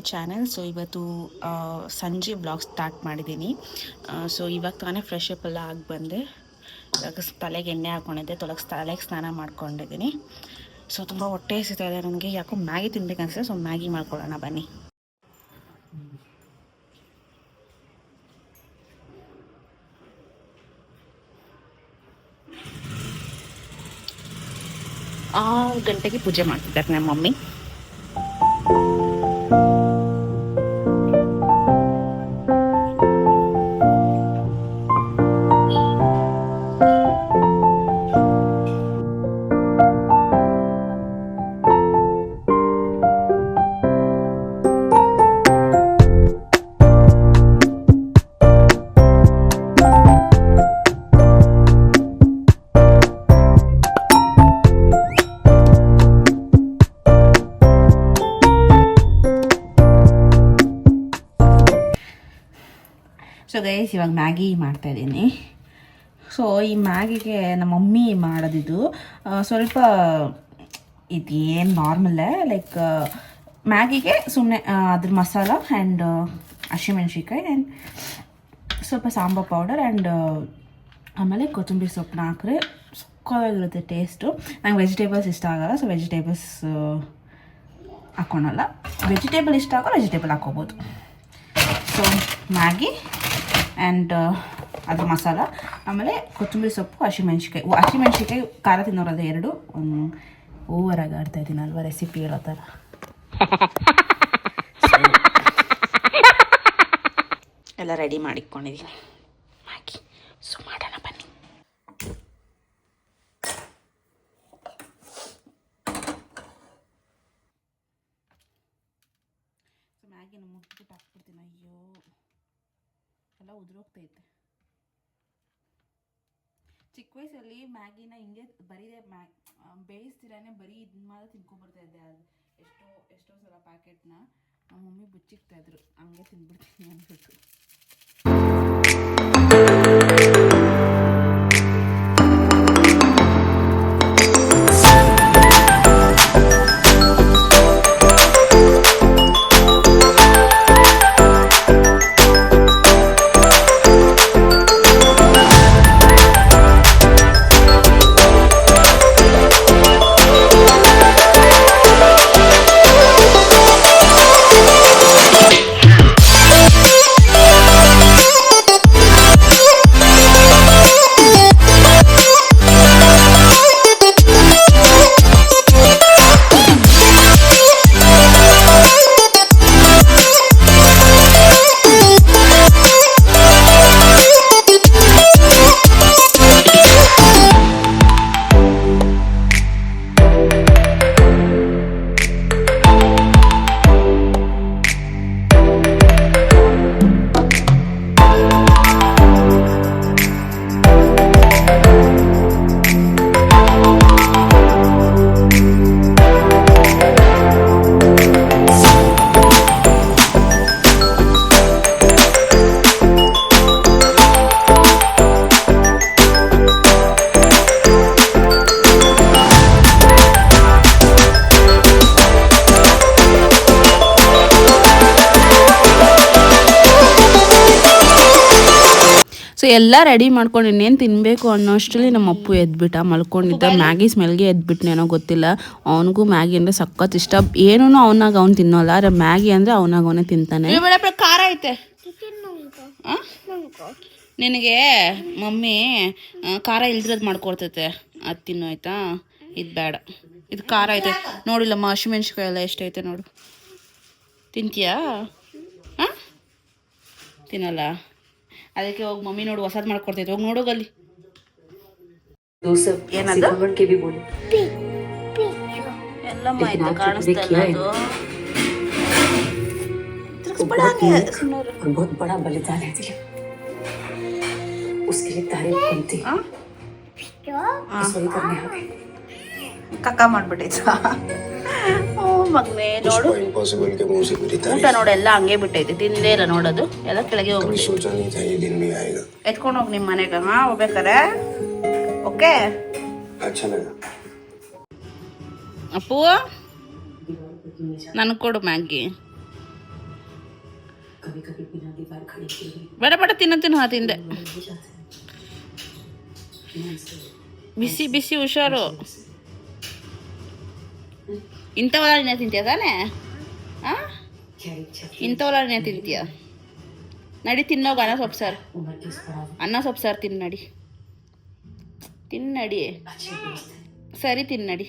My channel so ಇವತ್ತು ಸಂಜೆ blog start ಮಾಡಿದ್ದೀನಿ. ಸೊ ಇವಾಗ ತಾನೇ ಫ್ರೆಶ್ ಅಪ್ ಎಲ್ಲ ಆಗಿ ಬಂದೆ. ಇವಾಗ ತಲೆಗೆ ಎಣ್ಣೆ ಹಾಕ್ಕೊಂಡಿದ್ದೆ ತೊಳಗೆ ತಲೆಗೆ ಸ್ನಾನ ಮಾಡ್ಕೊಂಡಿದ್ದೀನಿ. ಸೊ ತುಂಬ ಹೊಟ್ಟೆ ಸಿಗ್ತಾ ಇದೆ. ನನಗೆ ಯಾಕೋ ಮ್ಯಾಗಿ ತಿನ್ಬೇಕು ಅನ್ಸುತ್ತೆ. ಸೊ ಮ್ಯಾಗಿ ಮಾಡ್ಕೊಳ್ಳೋಣ. ಬನ್ನಿ. ಆರು ಗಂಟೆಗೆ ಪೂಜೆ ಮಾಡ್ತಿದ್ದಾರೆ ನಮ್ಮ ಮಮ್ಮಿ. ಗೈಸ್ ಇವಾಗ ಮ್ಯಾಗಿ ಮಾಡ್ತಾ ಇದ್ದೀನಿ. ಸೊ ಈ ಮ್ಯಾಗಿಗೆ ನಮ್ಮ ಮಮ್ಮಿ ಮಾಡೋದಿದ್ದು. ಸ್ವಲ್ಪ ಇದೇನು ನಾರ್ಮಲ್ಲೇ ಲೈಕ್ ಮ್ಯಾಗಿಗೆ ಸುಮ್ಮನೆ ಅದ್ರ ಮಸಾಲ ಆ್ಯಂಡ್ ಹಸಿಮೆಣ್ಸಿಕಾಯಿ ಆ್ಯಂಡ್ ಸ್ವಲ್ಪ ಸಾಂಬಾರ್ ಪೌಡರ್ ಆ್ಯಂಡ್ ಆಮೇಲೆ ಕೊತ್ತಂಬರಿ ಸೊಪ್ಪನ್ನ ಹಾಕಿದ್ರೆ ಸಕ್ಕತ್ತಾಗಿರುತ್ತೆ ಟೇಸ್ಟು ನಂಗೆ ವೆಜಿಟೇಬಲ್ಸ್ ಇಷ್ಟ ಆಗಲ್ಲ ಸೊ ವೆಜಿಟೇಬಲ್ಸ್ ಹಾಕ್ಕೊಳಲ್ಲ ವೆಜಿಟೇಬಲ್ ಇಷ್ಟ ಆಗೋ ವೆಜಿಟೇಬಲ್ ಹಾಕ್ಕೋಬೋದು ಸೊ ಮ್ಯಾಗಿ. ಆ್ಯಂಡ್ ಅದ್ರ ಮಸಾಲ. ಆಮೇಲೆ ಕೊತ್ತಂಬರಿ ಸೊಪ್ಪು ಹಸಿಮೆಣ್ಸಿಕಾಯಿ ಹಸಿಮೆಣ್ಸಿಕಾಯಿ ಖಾರ ತಿನ್ನೋರದು ಎರಡು. ಓವರಾಗಿ ಆಡ್ತಾ ಇದ್ದೀನಿ ಅಲ್ವಾ ರೆಸಿಪಿ ಹೇಳೋ ಥರ. ಎಲ್ಲ ರೆಡಿ ಮಾಡಿಕೊಂಡಿದ್ದೀನಿ ಮ್ಯಾಗಿ ಸೊ ಮಾಡೋಣ ಬನ್ನಿ ಸೊ ಮ್ಯಾಗಿನ ಮುಟ್ಬಿಟ್ಟು ಹಾಕ್ಬಿಡ್ತೀನಿ ಅಯ್ಯೋ ಎಲ್ಲ ಉದುರೋಗ್ತೈತೆ ಚಿಕ್ಕ ವಯಸ್ಸಲ್ಲಿ ಮ್ಯಾಗಿನ ಹಿಂಗೆ ಬರೀದೆ ಮ್ಯಾಗ್ ಬೇಯಿಸ್ತಿರಾನೆ ಬರೀ ಇದನ್ನ ಮಾತ್ರ ತಿನ್ಕೊಂಡ್ಬಿಡ್ತಾ ಇದ್ದೆ. ಅದು ಎಷ್ಟೋ ಎಷ್ಟೋ ಸಲ ಪ್ಯಾಕೆಟ್ನ ನಮ್ಮ ಮಮ್ಮಿ ಬುಚ್ಚಿಕ್ತಾ ಇದ್ರು. ಹಂಗೆ ತಿನ್ಬಿಡ್ತೀನಿ ಅಂದ್ಬಿಟ್ಟು. ಸೊ ಎಲ್ಲ ರೆಡಿ ಮಾಡ್ಕೊಂಡು ಇನ್ನೇನು ತಿನ್ನಬೇಕು ಅನ್ನೋ ಅಷ್ಟರಲ್ಲಿ ನಮ್ಮ ಅಪ್ಪು ಎದ್ಬಿಟ್ಟ ಮಲ್ಕೊಂಡಿದ್ದ. ಮ್ಯಾಗಿ ಸ್ಮೆಲ್ಗೆ ಎದ್ಬಿಟ್ನೇನೋ ಗೊತ್ತಿಲ್ಲ. ಅವನಿಗೂ ಮ್ಯಾಗಿ ಅಂದರೆ ಸಖತ್ ಇಷ್ಟ. ಏನೂ ಅವನಾಗ ಅವ್ನು ತಿನ್ನೋಲ್ಲ ಆದರೆ ಮ್ಯಾಗಿ ಅಂದರೆ ಅವನಾಗ ಅವನೇ ತಿಂತಾನೆ. ಖಾರ ಐತೆ? ನಿನಗೆ ಮಮ್ಮಿ ಖಾರ ಇಲ್ದಿರೋದು ಮಾಡ್ಕೊಡ್ತೈತೆ. ಅದು ತಿನ್ನು ಆಯ್ತಾ? ಇದು ಬೇಡ. ಇದು ಖಾರ ಐತೆ. ನೋಡಿಲ್ಲಮ್ಮ ಹಸಿಮೆಣ್ಸಿಕಾಯಿ ಎಲ್ಲ ಎಷ್ಟೈತೆ ನೋಡು. ತಿಂತೀಯಾ? ಹಾಂ ತಿನ್ನಲ್ಲ? ಅದಕ್ಕೆ ಹೋಗಿ ಮಮ್ಮಿ ನೋಡು ಹೊಸದು ಮಾಡ್ಕೊಡ್ತೈತೆ ಹೋಗಿ ನೋಡೋಗಲ್ಲಿ दो सब ಏನದು? सिकुड़न के भी बोले ಎಲ್ಲಮ್ಮ लेकिन ಆಯ್ತು आज ಕಾಣಿಸ್ತಾ ಇಲ್ಲ देखिए ಅದು वो बहुत ही और बहुत बड़ा बलिदान है दिल उसके लिए तारीफ बनती ಆ? बस वही करने आ गए ಕಕ್ಕ ಮಾಡ್ಬಿಟ್ಟೈತ ಓ ನೋಡು. ಊಟ ನೋಡಿ ಎಲ್ಲ ಹಂಗೆ ಬಿಟ್ಟೈತೆ ತಿಂದೇ ಇಲ್ಲ ನೋಡೋದು. ಎಲ್ಲ ಕೆಳಗೆ ಹೋಗಿ ಸೋಚಾನಿ ಎತ್ಕೊಂಡು ಹೋಗಿ ನಿಮ್ಮ ಮನೆಗೆ ಹಾ ಹೋಗ್ಬೇಕಾರೆ ಓಕೆ ಅಪ್ಪು ನನಗೆ ಕೊಡು ಮ್ಯಾಗಿ ಬೇಡ ಬೇಡ ತಿನ್ನ ತಿನ್ನು ತಿಂದೆ. ಬಿಸಿ ಬಿಸಿ ಹುಷಾರು. ಇಂಥವಲ್ಲ ತಿಂತೀಯ ತಾನೇ? ಹಾಂ ಇಂಥವಲ್ಲ ತಿಂತೀಯ? ನಡಿ ತಿನ್ನೋಗ ಅನ್ನ ಸೊಪ್ಪು ಸರ್. ಅನ್ನ ಸೊಪ್ಪು ಸರ್ ತಿನ್ನಡಿ ತಿನ್ನಡಿ ಸರಿ ತಿನ್ನಡಿ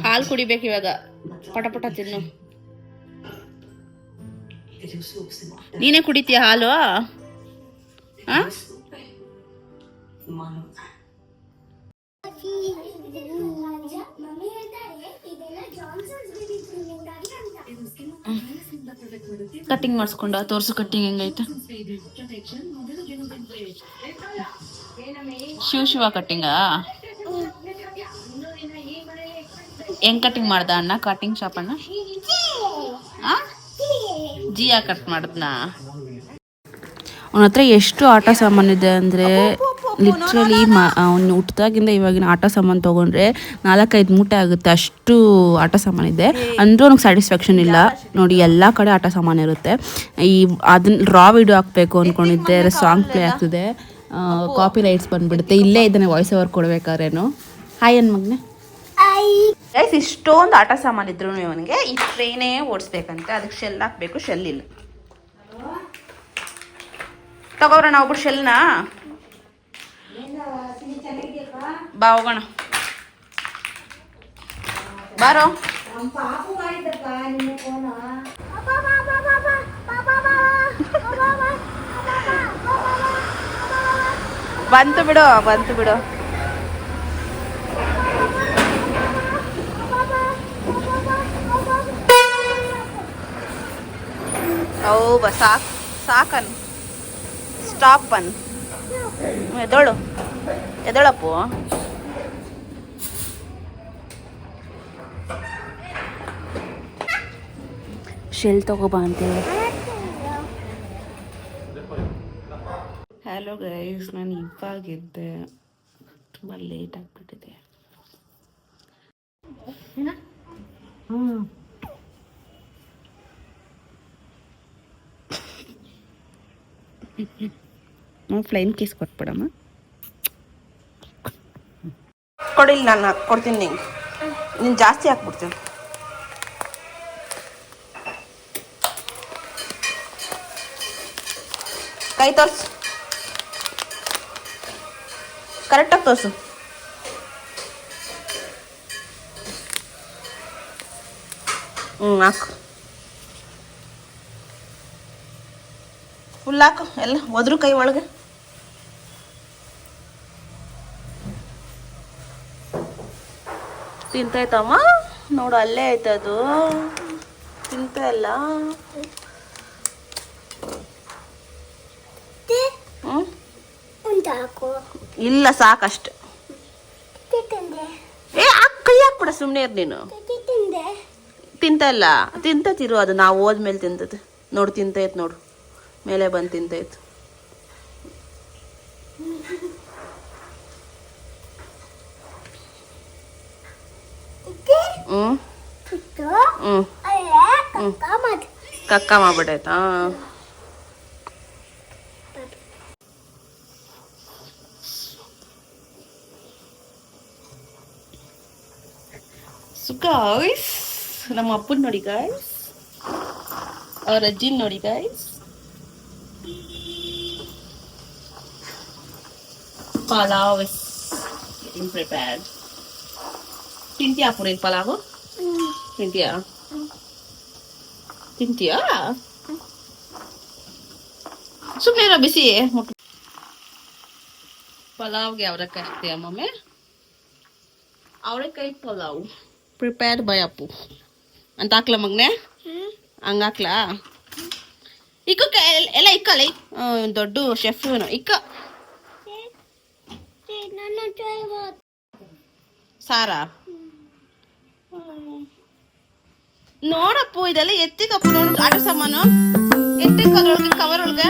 ಹಾಲು ಕುಡಿಬೇಕು ಇವಾಗ. ಪಟಪಟ ತಿನ್ನು. ನೀನೇ ಕುಡಿತೀಯ ಹಾಲು? ಕಟ್ಟಿಂಗ್ ಮಾಡಿಸ್ಕೊಂಡ ತೋರ್ಸು ಕಟ್ಟಿಂಗ್ ಹೆಂಗೈತೆ. ಶಿವ ಶಿವ ಕಟ್ಟಿಂಗಾ ಹೆಂಗ್ ಕಟ್ಟಿಂಗ್ ಮಾಡ್ದ ಅಣ್ಣ? ಕಟ್ಟಿಂಗ್ ಶಾಪ್ ಅಣ್ಣ? ಜಿಯಾ ಕಟ್ ಮಾಡಿದ್ನ? ಅವನ ಹತ್ರ ಎಷ್ಟು ಆಟ ಸಾಮಾನಿದೆ ಅಂದರೆ ಲಿಟ್ರಲಿ ಮಾ ಅವ್ನು ಹುಟ್ಟಿದಾಗಿಂದ ಇವಾಗಿನ ಆಟ ಸಾಮಾನು ತೊಗೊಂಡ್ರೆ ನಾಲ್ಕೈದು ಮೂಟೆ ಆಗುತ್ತೆ ಅಷ್ಟು ಆಟ ಸಾಮಾನಿದೆ ಅಂದರೂ ಅವ್ನಿಗೆ ಸ್ಯಾಟಿಸ್ಫ್ಯಾಕ್ಷನ್ ಇಲ್ಲ. ನೋಡಿ ಎಲ್ಲ ಕಡೆ ಆಟ ಸಾಮಾನು ಇರುತ್ತೆ. ಈ ಅದನ್ನ ರಾ ವಿಡಿಯೋ ಹಾಕಬೇಕು ಅಂದ್ಕೊಂಡಿದ್ದೆ ಸಾಂಗ್ ಪ್ಲೇ ಆಗ್ತಿದೆ. ಕಾಪಿ ರೈಟ್ಸ್ ಬಂದ್ಬಿಡುತ್ತೆ. ಇಲ್ಲೇ ಇದ್ದಾನೆ ವಾಯ್ಸ್ ಓವರ್ ಕೊಡ್ಬೇಕಾದ್ರೇನು ಹಾಯ್ ಅನ್ ಮಗ್ನೆ ಗೈಸ್ ಇಷ್ಟೊಂದು ಆಟ ಸಾಮಾನು ಇದ್ರು ಇವನಿಗೆ ಈ ಟ್ರೈನೇ ಓಡಿಸ್ಬೇಕಂತೆ. ಅದಕ್ಕೆ ಶೆಲ್ ಹಾಕ್ಬೇಕು ಶೆಲ್ ಇಲ್ಲ. ತಗೋರ ನಾವು ಬಿಡು ಶೆಲ್ನ ಬಾ ಹೋಗೋಣ. ಬಾರೋ. ಬಂತು ಬಿಡು ಬಂತು ಬಿಡು. ಹೌದಾ ಸಾಕ್ ಸಾಕನ್. ಸ್ಟಾಪ್ ಅನ್ ಎದೋಳು ಎದೋಳಪ್ಪು ಶೆಲ್ ತಗೋಬಾ ಅಂತೇಳಿ ಹಲೋ ಗೈಸ್ ನಾನು ಇವಾಗಿದ್ದೆ. ತುಂಬ ಲೇಟ್ ಆಗಿಬಿಟ್ಟಿದೆ. ನಾವು ಫ್ಲೈನ್ ಕೇಸ್ ಕೊಟ್ಬಿಡಮ್ಮ. ಕೊಡಿಲ್ಲ ನಾನು, ಕೊಡ್ತೀನಿ ನಿಂಗೆ. ನೀನು ಜಾಸ್ತಿ ಹಾಕ್ಬಿಡ್ತೀನಿ. ಕೈ ತೋರ್ಸು. ಕರೆಕ್ಟಾಗಿ ತೋರಿಸು. ಹ್ಞೂ ಹಾಕು. ಫುಲ್ ಹಾಕು, ಎಲ್ಲ ಒದ್ರು ಕೈ ಒಳಗೆ. ತಿಂತಾಯ್ತಮ್ಮ ನೋಡು ಅಲ್ಲೇ ಆಯ್ತದು ತಿಂತ ಇಲ್ಲ? ಇಲ್ಲ ಸಾಕಷ್ಟು. ಏ ಕೈ ಹಾಕ್ಬಿಡ ಸುಮ್ಮನೆ ಇರ್ ನೀನು. ತಿಂತ ಇಲ್ಲ ತಿಂತತಿರು ಅದು ನಾವು ಹೋದ್ಮೇಲೆ ತಿಂತದೆ ನೋಡು ತಿಂತೈತ್ ನೋಡು. ಮೇಲೆ ಬಂದು ತಿಂತೈತು. ಹ್ಞೂ ಹ್ಞೂ ಕಕ್ಕ ಮಾಡ್ಬಿಟ್ಟೈತಾ? ಗಾಯ್ಸ್ ನಮ್ಮ ಅಪ್ಪನ ನೋಡಿ ಗಾಯ್ಸ್ ಅವ್ರ ಅಜ್ಜಿನ ನೋಡಿ ಗಾಯ್ಸ್ ಪಲಾವ್ ಇಸ್ ಪ್ರಿಪೇರ್ಡ್ ತಿಂತೀಯಾ ಪುರಿನ್ ಪಲಾವು? ತಿಂತೀಯಾ? ತಿಂತೀಯಾ? ಸುಮ್ಮನೆ ಬಿಸಿ. ಪಲಾವ್ಗೆ ಅವರೆಕಾಯಿ ಹಾಕ್ತೀಯ ಮಮ್ಮಿ? ಅವರೆಕಾಯಿ ಪಲಾವ್. Prepared by Appu. ಅಂತ ಹಾಕ್ಲ ಮಗ್ನೆ? ಹಂಗ ಹಾಕ್ಲಾ? ಇಕ್ಕ ಎಲ್ಲ ಇಕ್ಕಲ್ಲ ದೊಡ್ಡ ಶೆಫ್ ಇಕ್ಕ. ಸಾರಾ? ನೋಡಪ್ಪು ಇದೆಲ್ಲ ಎತ್ತಿಕಪ್ಪು ನೋಡು. ಆಟ ಸಾಮಾನು. ಎತ್ತಿಕ್ಕ ಅದ್ರೊಳಗೆ ಕವರ್ ಒಳಗೆ.